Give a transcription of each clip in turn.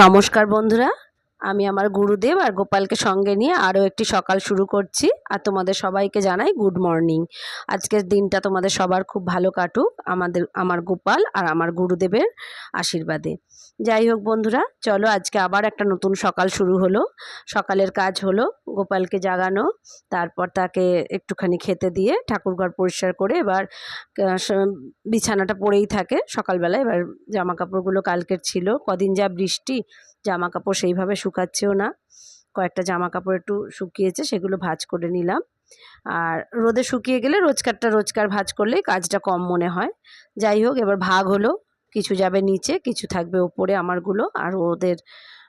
নমস্কার বন্ধুরা, আমি আমার গুরুদেব আর গোপালকে সঙ্গে নিয়ে আরও একটি সকাল শুরু করছি আর তোমাদের সবাইকে জানাই গুড মর্নিং। আজকের দিনটা তোমাদের সবার খুব ভালো কাটুক, আমাদের, আমার গোপাল আর আমার গুরুদেবের আশীর্বাদে। যাই হোক বন্ধুরা, চলো আজকে আবার একটা নতুন সকাল শুরু হলো। সকালের কাজ হলো, গোপালকে জাগানো, তারপর তাকে একটুখানি খেতে দিয়ে ঠাকুরঘর পরিষ্কার করে এবার বিছানাটা পড়েই থাকে সকালবেলা। এবার জামা কাপড়গুলো কালকের ছিল। কদিন যা বৃষ্টি জামা কাপড় সেইভাবে শুকাচ্ছেও না। কয়েকটা জামা কাপড় একটু শুকিয়েছে, সেগুলো ভাঁজ করে নিলাম। আর রোদে শুকিয়ে গেলে রোজকারটা রোজকার ভাঁজ করলেই কাজটা কম মনে হয়। যাই হোক এবার ভাগ হলো। কিছু যাবে নিচে, কিছু থাকবে ওপরে আমারগুলো, আর ওদের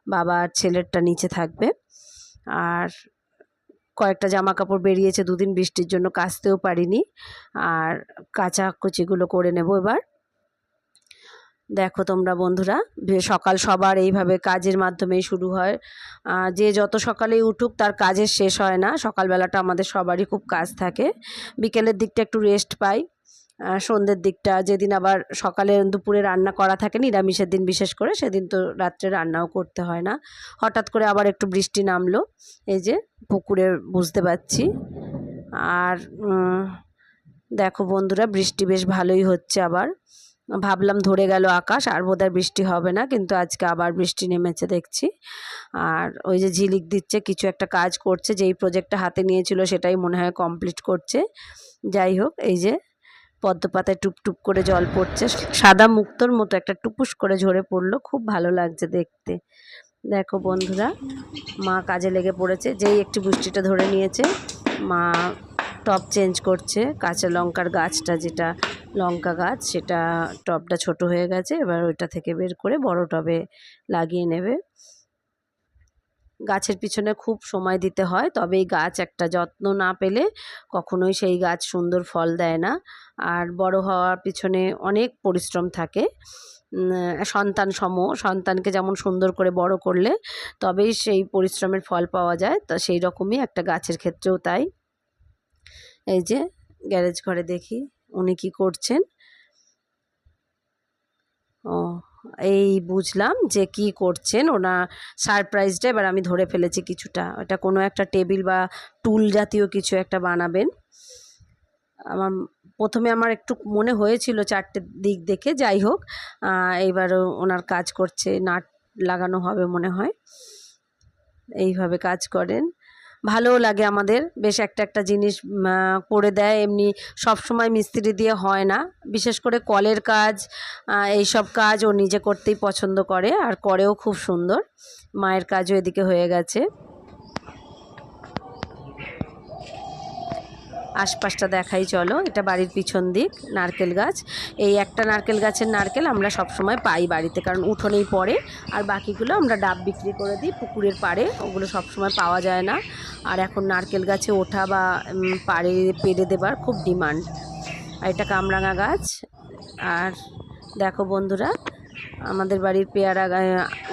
বাবা আর ছেলেরটা নিচে থাকবে। আর কয়েকটা জামা কাপড় বেরিয়েছে, দুদিন বৃষ্টির জন্য কাচতেও পারিনি। আর কাঁচা কুচিগুলো করে নেব এবার। দেখো তোমরা বন্ধুরা সকাল সবার এইভাবে কাজের মাধ্যমেই শুরু হয়। যে যত সকালেই উঠুক তার কাজের শেষ হয় না। সকালবেলাটা আমাদের সবারই খুব কাজ থাকে। বিকেলের দিকটা একটু রেস্ট পাই। সন্ধ্যের দিকটা, যেদিন আবার সকালে দুপুরে রান্না করা থাকে, নিরামিষের দিন বিশেষ করে, সেদিন তো রাত্রে রান্নাও করতে হয় না। হঠাৎ করে আবার একটু বৃষ্টি নামলো, এই যে পুকুরে বুঝতে পারছি। আর দেখো বন্ধুরা, বৃষ্টি বেশ ভালোই হচ্ছে আবার। ভাবলাম ধরে গেল আকাশ, আর বোধহয় বৃষ্টি হবে না, কিন্তু আজকে আবার বৃষ্টি নেমেছে দেখছি। আর ওই যে ঝিলিক দিচ্ছে, কিছু একটা কাজ করছে, যেই প্রজেক্টটা হাতে নিয়েছিল, সেটাই মনে হয় কমপ্লিট করছে। যাই হোক, এই যে পদ্ম পাতায় টুপ টুপ করে জল পড়ছে। সাদা মুক্তোর মতো একটা টুপুস করে ঝরে পড়ল। খুব ভালো লাগছে দেখতে। দেখো বন্ধুরা, মা কাজে লেগে পড়েছে। যেই একটু বৃষ্টিটা ধরে নিয়েছে, মা টব চেঞ্জ করছে। কাঁচা লঙ্কার গাছটা যেটা, লঙ্কা গাছ, সেটা টবটা ছোট হয়ে গেছে। এবার ওইটা থেকে বের করে বড় টবে লাগিয়ে নেবে। গাছের পিছনে খুব সময় দিতে হয়, তবে এই গাছ একটা যত্ন না পেলে কখনোই সেই গাছ সুন্দর ফল দেয় না। আর বড় হওয়ার পিছনে অনেক পরিশ্রম থাকে। সন্তান সম, সন্তানকে যেমন সুন্দর করে বড় করলে তবেই সেই পরিশ্রমের ফল পাওয়া যায়, তো সেই রকমই একটা গাছের ক্ষেত্রেও তাই। এই যে, গ্যারেজ ঘরে দেখি উনি কি করছেন ও এই বুঝলাম যে কি করছেন। ওনা সারপ্রাইজটা এবার আমি ধরে ফেলেছি কিছুটা। এটা কোনো একটা টেবিল বা টুল জাতীয় কিছু একটা বানাবেন। আমার প্রথমে আমার একটু মনে হয়েছিল চারটে দিক দেখে যাই হোক আহ, এইবার ওনার কাজ করছে নাট লাগানো হবে মনে হয়। এইভাবে কাজ করেন। ভালোও লাগে আমাদের। বেশ একটা একটা জিনিস করে দেয়। এমনি সব সময় মিস্ত্রি দিয়ে হয় না। বিশেষ করে কলের কাজ এই সব কাজ ও নিজে করতেই পছন্দ করে। আর করেও খুব সুন্দর। মায়ের কাজও এদিকে হয়ে গেছে। আশপাশটা দেখাই, চলো। এটা বাড়ির পিছন দিক, নারকেল গাছ। এই একটা নারকেল গাছের নারকেল আমরা সব সময় পাই বাড়িতে, কারণ উঠোনেই পড়ে। আর বাকিগুলো আমরা ডাব বিক্রি করে দিই পুকুরের পাড়ে, ওগুলো সব সময় পাওয়া যায় না। আর এখন নারকেল গাছে ওঠা বা পাড়ে পেরে দেবার খুব ডিমান্ড। আর এটা কামরাঙা গাছ। আর দেখো বন্ধুরা, আমাদের বাড়ির পেয়ারা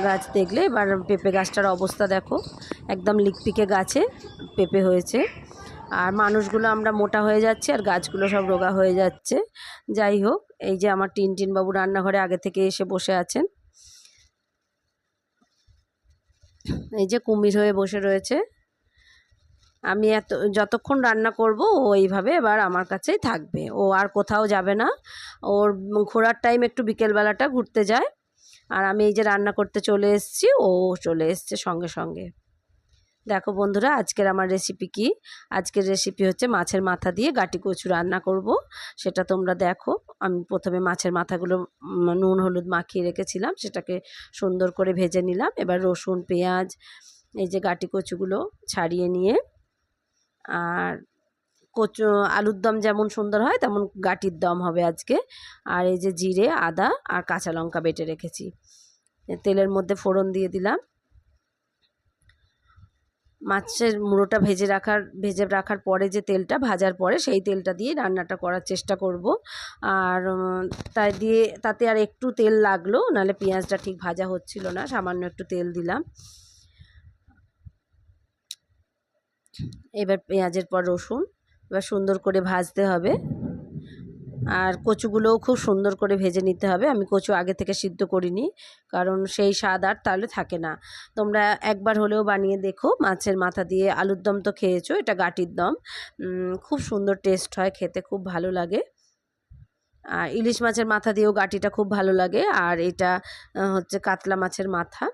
গাছ দেখলে, এবার পেঁপে গাছটার অবস্থা দেখো। একদম লিকপিকে গাছে পেঁপে হয়েছে। আর মানুষগুলো আমরা মোটা হয়ে যাচ্ছে আর গাছগুলো সব রোগা হয়ে যাচ্ছে। যাই হোক, এই যে আমার টিন টিন বাবু রান্নাঘরে আগে থেকে এসে বসে আছেন। এই যে কুমির হয়ে বসে রয়েছে। আমি এত, যতক্ষণ রান্না করব, ও এইভাবে এবার আমার কাছেই থাকবে। ও আর কোথাও যাবে না। ওর ঘোরার টাইম একটু বিকেলবেলাটা ঘুরতে যায়। আর আমি এই যে রান্না করতে চলে এসেছি, ও চলে এসছে সঙ্গে সঙ্গে। দেখো বন্ধুরা, আজকের আমার রেসিপি কি? আজকের রেসিপি হচ্ছে মাছের মাথা দিয়ে গাটি কচু রান্না করব। সেটা তোমরা দেখো। আমি প্রথমে মাছের মাথাগুলো নুন, হলুদ মাখিয়ে রেখেছিলাম। সেটাকে সুন্দর করে ভেজে নিলাম। এবার রসুন, পেঁয়াজ, এই যে গাটি কচুগুলো ছাড়িয়ে নিয়ে, আর কচু, আলুর দম যেমন সুন্দর হয়, তেমন গাটির দম হবে আজকে। আর এই যে জিরে, আদা আর কাঁচা লঙ্কা বেটে রেখেছি। তেলের মধ্যে ফোড়ন দিয়ে দিলাম। মাছের মুড়োটা ভেজে রাখার ভেজে রাখার পরে যে তেলটা ভাজার পরে সেই তেলটা দিয়ে রান্নাটা করার চেষ্টা করব। আর তাই দিয়ে, তাতে আর একটু তেল লাগল, নাহলে পেঁয়াজটা ঠিক ভাজা হচ্ছিল না, সামান্য একটু তেল দিলাম। এবার পেঁয়াজের পর রসুন, এবার সুন্দর করে ভাজতে হবে। আর কচুগুলোও খুব সুন্দর করে ভেজে নিতে হবে। আমি কচু আগে থেকে সিদ্ধ করিনি, কারণ সেই স্বাদ আর তাহলে থাকে না। তোমরা একবার হলেও বানিয়ে দেখো, মাছের মাথা দিয়ে আলুর দম তো খেয়েছো, এটা গাটির দম। খুব সুন্দর টেস্ট হয়, খেতে খুব ভালো লাগে। আর ইলিশ মাছের মাথা দিয়েও গাটিটা খুব ভালো লাগে, আর এটা হচ্ছে কাতলা মাছের মাথা।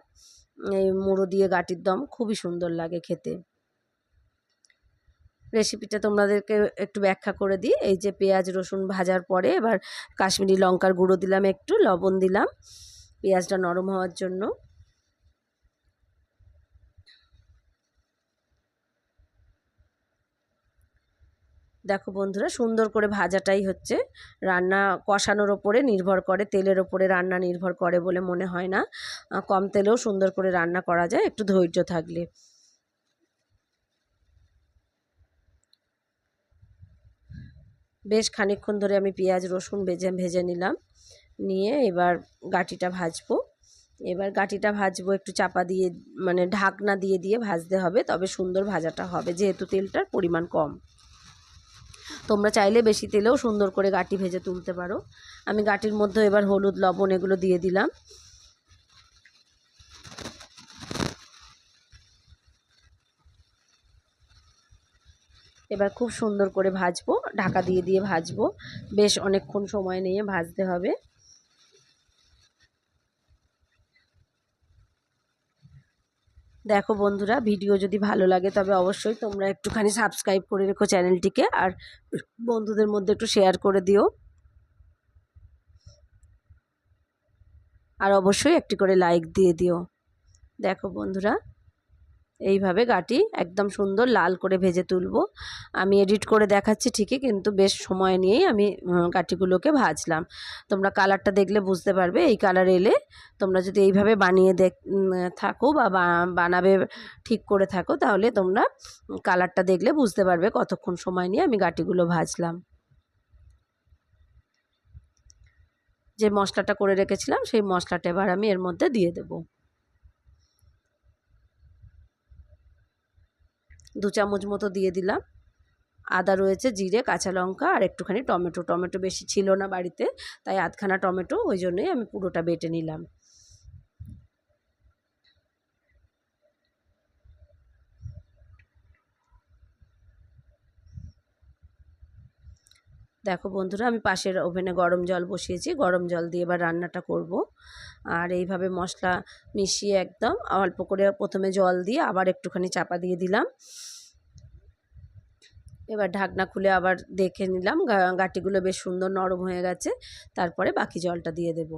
এই মুড়ো দিয়ে গাটির দম খুবই সুন্দর লাগে খেতে। রেসিপিটা তোমাদেরকে একটু ব্যাখ্যা করে দিই। এই যে পেঁয়াজ, রসুন ভাজার পরে এবার কাশ্মীরি লঙ্কার গুঁড়ো দিলাম একটু, লবণ দিলাম পেঁয়াজটা নরম হওয়ার জন্য। দেখো বন্ধুরা, সুন্দর করে ভাজাটাই হচ্ছে। রান্না কষানোর ওপরে নির্ভর করে, তেলের ওপরে রান্না নির্ভর করে বলে মনে হয় না। কম তেলেও সুন্দর করে রান্না করা যায়, একটু ধৈর্য থাকলে। বেশ খানিকক্ষণ ধরে আমি পেঁয়াজ, রসুন ভেজে ভেজে নিলাম। নিয়ে এবার গাটিটা ভাজবো। এবার গাটিটা ভাজবো, একটু চাপা দিয়ে মানে ঢাকনা দিয়ে দিয়ে ভাজতে হবে। তবে সুন্দর ভাজাটা হবে, যেহেতু তেলটার পরিমাণ কম। তোমরা চাইলে বেশি তেলেও সুন্দর করে গাটি ভেজে তুলতে পারো। আমি গাটির মধ্যে এবার হলুদ, লবণ এগুলো দিয়ে দিলাম। এবার খুব সুন্দর করে ভাজবো, ঢাকা দিয়ে দিয়ে ভাজবো। বেশ অনেকক্ষণ সময় নিয়ে ভাজতে হবে। দেখো বন্ধুরা, ভিডিও যদি ভালো লাগে তবে অবশ্যই তোমরা একটুখানি সাবস্ক্রাইব করে রেখো চ্যানেলটিকে আর বন্ধুদের মধ্যে একটু শেয়ার করে দিও। আর অবশ্যই একটি করে লাইক দিয়ে দিও। দেখো বন্ধুরা এইভাবে গাটি একদম সুন্দর লাল করে ভেজে তুলবো। আমি এডিট করে দেখাচ্ছি ঠিকই, কিন্তু বেশ সময় নিয়েই আমি গাটিগুলোকে ভাজলাম। তোমরা কালারটা দেখলে বুঝতে পারবে, এই কালার এলে তোমরা যদি এইভাবে বানিয়ে দেখ থাকো বা বানাবে, ঠিক করে থাকো, তাহলে তোমরা কালারটা দেখলে বুঝতে পারবে কতক্ষণ সময় নিয়ে আমি গাটিগুলো ভাজলাম। যে মশলাটা করে রেখেছিলাম, সেই মশলাটা এবার আমি এর মধ্যে দিয়ে দেবো। দু চামচ মতো দিয়ে দিলাম। আদা রয়েছে, জিরে, কাঁচা লঙ্কা আর একটুখানি টমেটো। টমেটো বেশি ছিল না বাড়িতে, তাই আধখানা টমেটো ওই জন্যই আমি পুরোটা বেটে নিলাম। দেখো বন্ধুরা, আমি পাশের ওভেনে গরম জল বসিয়েছি। গরম জল দিয়ে এবার রান্নাটা করব। আর এইভাবে মশলা মিশিয়ে একদম অল্প করে প্রথমে জল দিয়ে আবার একটুখানি চাপা দিয়ে দিলাম। এবার ঢাকনা খুলে আবার দেখে নিলাম গাটিগুলো বেশ সুন্দর নরম হয়ে গেছে। তারপরে বাকি জলটা দিয়ে দেব।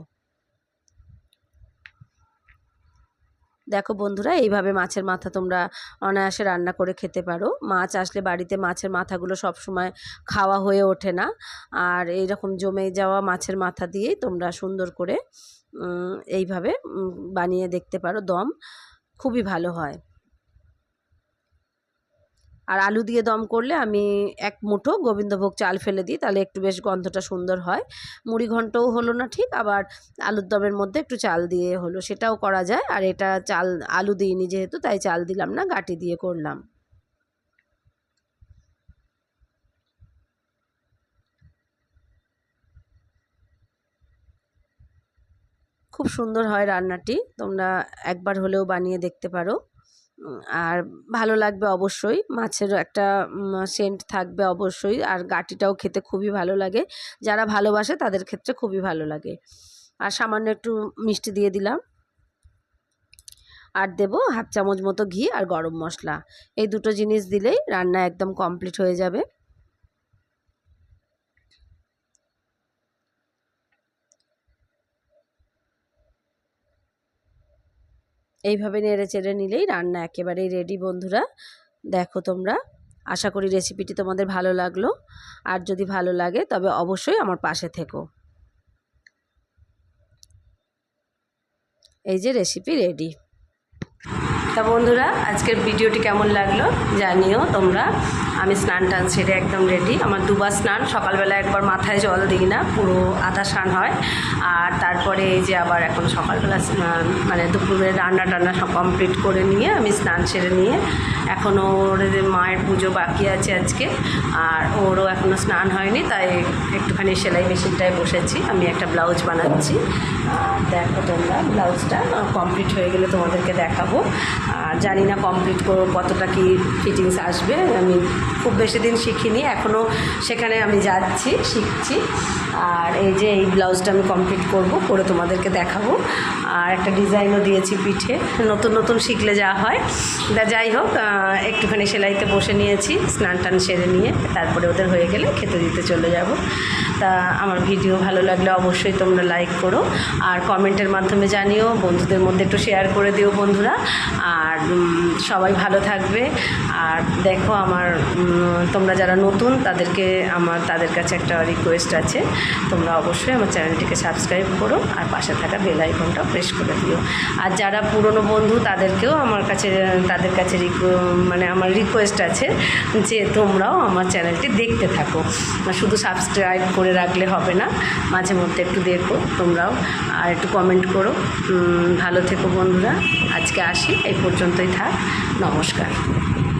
দেখো বন্ধুরা, এইভাবে মাছের মাথা তোমরা অনায়াসে রান্না করে খেতে পারো। মাছ আসলে বাড়িতে মাছের মাথাগুলো সব সময় খাওয়া হয়ে ওঠে না। আর এইরকম জমে যাওয়া মাছের মাথা দিয়েই তোমরা সুন্দর করে এইভাবে বানিয়ে দেখতে পারো দম। খুবই ভালো হয়। আর আলু দিয়ে দম করলে আমি এক মুঠো গোবিন্দভোগ চাল ফেলে দিই, তাহলে একটু বেশ গন্ধটা সুন্দর হয়। মুড়ি ঘন্টও হলো না ঠিক, আবার আলুর দমের মধ্যে একটু চাল দিয়ে হলো, সেটাও করা যায়। আর এটা চাল, আলু দিইনি যেহেতু, তাই চাল দিলাম না, গাটি দিয়ে করলাম। খুব সুন্দর হয় রান্নাটি, তোমরা একবার হলেও বানিয়ে দেখতে পারো। আর ভালো লাগবে অবশ্যই। মাছের একটা সেন্ট থাকবে অবশ্যই। আর গাটিটাও খেতে খুবই ভালো লাগে। যারা ভালোবাসে তাদের ক্ষেত্রে খুবই ভালো লাগে। আর সামান্য একটু মিষ্টি দিয়ে দিলাম। আর দেবো হাফ চামচ মতো ঘি আর গরম মশলা। এই দুটো জিনিস দিলেই রান্না একদম কমপ্লিট হয়ে যাবে। এইভাবে নেড়ে চেড়ে নিলেই রান্না একেবারেই রেডি বন্ধুরা। দেখো তোমরা, আশা করি রেসিপিটি তোমাদের ভালো লাগল। আর যদি ভালো লাগে, তবে অবশ্যই আমার পাশে থেকো। এই যে রেসিপি রেডি তা বন্ধুরা, আজকের ভিডিওটি কেমন লাগল জানিও তোমরা। আমি স্নান টান সেরে একদম রেডি আমার দুবার স্নান, সকালবেলা একবার মাথায় জল দিই না, পুরো আধা স্নান হয়। আর তারপরে এই যে আবার এখন সকালবেলা স্নান মানে দুপুরে রান্না টান্না সব কমপ্লিট করে নিয়ে আমি স্নান সেরে নিয়ে এখনও ওর মায়ের পুজো বাকি আছে আজকে, আর ওরও এখনও স্নান হয়নি, তাই একটুখানি সেলাই মেশিনটায় বসেছি। আমি একটা ব্লাউজ বানাচ্ছি। দেখো তোমরা, ব্লাউজটা কমপ্লিট হয়ে গেলে তোমাদেরকে দেখাবো। আর জানি না কমপ্লিট কতটা কি ফিটিংস আসবে, আমি খুব বেশি দিন শিখিনি এখনও সেখানে আমি যাচ্ছি, শিখছি। আর এই যে এই ব্লাউজটা আমি কমপ্লিট করব, করে তোমাদেরকে দেখাবো। আর একটা ডিজাইনও দিয়েছি পিঠে, নতুন নতুন শিখলে যা হয়। তা যাই হোক একটুখানি সেলাইতে বসে নিয়েছি, স্নান টান সেরে নিয়ে তারপরে ওদের হয়ে গেলে খেতে দিতে চলে যাব। তা আমার ভিডিও ভালো লাগলে অবশ্যই তোমরা লাইক করো। আর কমেন্টের মাধ্যমে জানিও, বন্ধুদের মধ্যে একটু শেয়ার করে দিও বন্ধুরা। আর সবাই ভালো থাকবে। আর দেখো আমার তোমরা যারা নতুন, তাদেরকে আমার, তাদের কাছে একটা রিকোয়েস্ট আছে। তোমরা অবশ্যই আমার চ্যানেলটিকে সাবস্ক্রাইব করো আর পাশে থাকা বেল আইকনটা প্রেস করে দিও। আর যারা পুরনো বন্ধু, তাদেরকেও আমার কাছে, তাদের কাছে মানে আমার রিকোয়েস্ট আছে যে তোমরাও আমার চ্যানেলটি দেখতে থাকো। শুধু সাবস্ক্রাইব করে রাখলে হবে না, মাঝে মধ্যে একটু দেখো তোমরাও, আর একটু কমেন্ট করো। ভালো থেকো বন্ধুরা, আজকে আসি, এই পর্যন্তই থাক, নমস্কার।